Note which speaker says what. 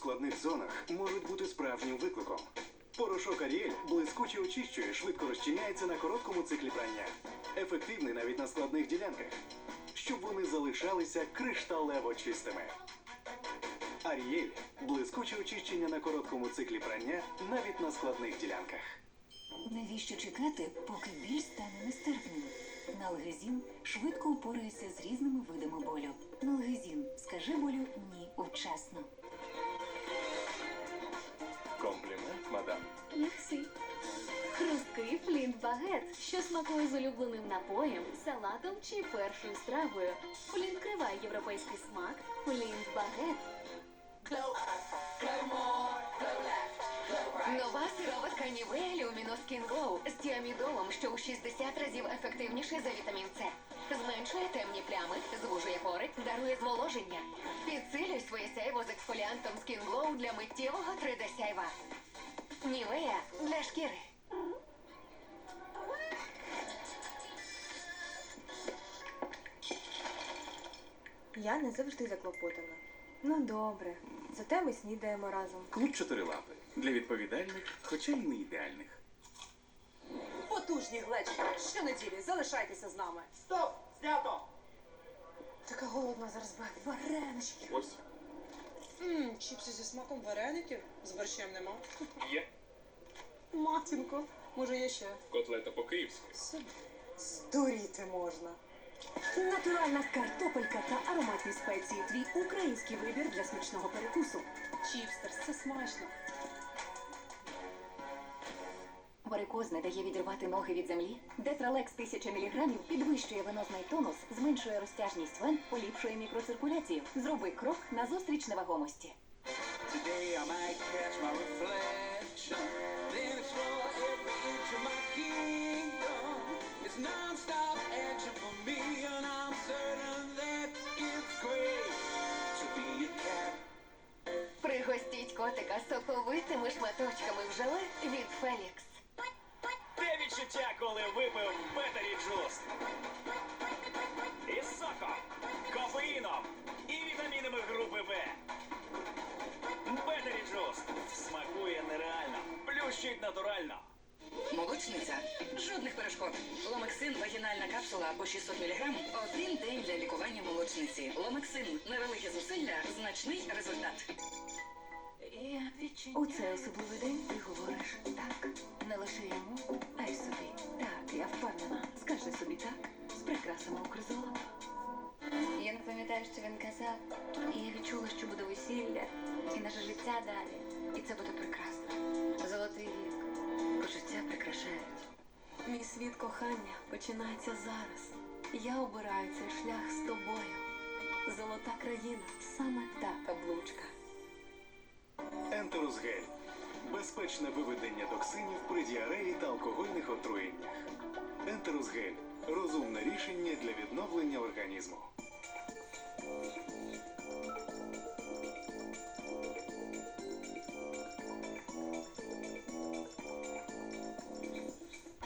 Speaker 1: складних зонах можуть бути справжнім викликом. Порошок Аріель блискуче очищує, швидко розчиняється на короткому циклі прання. Ефективний навіть на складних ділянках, щоб вони залишалися кришталево чистими. Аріель блискуче очищення на короткому циклі прання навіть на складних ділянках.
Speaker 2: Навіщо чекати, поки біль стане нестерпним? Налгезін швидко упорається з різними видами болю. Налгезін, скажи болю ні вчасно.
Speaker 3: Багет, що смакує з улюбленим напоєм, салатом чи першою стравою. Флінт криває європейський смак. Флінт багет.
Speaker 4: Нова сироватка Нівея Люміно Skin Glow з тіамідолом, що у 60 разів ефективніше за вітамін С. Зменшує темні плями, звужує пори, дарує зволоження. Підсилюй своє сяйво з ексфоліантом Skin Glow для миттєвого 3D сяйва. Нівея для шкіри.
Speaker 5: Я не завжди заклопотана. Ну добре, зате ми снідаємо разом.
Speaker 6: Клуб чотирилапи для відповідальних, хоча й не ідеальних.
Speaker 7: Потужні глечики. Щонеділі залишайтеся з нами.
Speaker 8: Стоп! Знято!
Speaker 5: Така голодна зараз буде. Варенички.
Speaker 6: Ось
Speaker 7: Ммм, чіпси зі смаком вареників. З борщем нема.
Speaker 6: є
Speaker 7: Матінко, може є ще?
Speaker 6: котлета по-київськи.
Speaker 7: Здуріти можна.
Speaker 2: Натуральна картопелька та ароматні спеції. Твій український вибір для смачного перекусу.
Speaker 7: Чіпстерс, це смачно.
Speaker 2: Варикоз не дає відірвати ноги від землі. Детралекс 1000 мг підвищує венозний тонус, зменшує розтяжність вен, поліпшує мікроциркуляцію. Зроби крок назустріч невагомості.
Speaker 8: Non-stop action for me,
Speaker 4: Пригостіть котика соковитими шматочками в желе від Фелікс.
Speaker 9: Те відчуття, коли випив Бетері Джуст. Із соком, кофеїном і вітамінами групи В. Бетері Джуст смакує нереально, плющить натурально.
Speaker 10: Молочниця. Жодних перешкод. Ломексин вагінальна капсула по 600 мг. Один день для лікування молочниці. Ломексин. Невелике зусилля, значний результат.
Speaker 2: У цей особливий день ти говориш так. Не лише йому, а й собі. Так, я впевнена. Скажи собі так з прикрасами укрзолота.
Speaker 3: Я не пам'ятаю, що він казав. І я відчула, що буде весілля і наше життя далі. І це буде прекрасно.
Speaker 5: Світ кохання починається зараз. Я обираю цей шлях з тобою. Золота країна саме та каблучка.
Speaker 1: Ентерус гель. Безпечне виведення токсинів при діареї та алкогольних отруєннях. Ентерус гель. Розумне рішення для відновлення організму.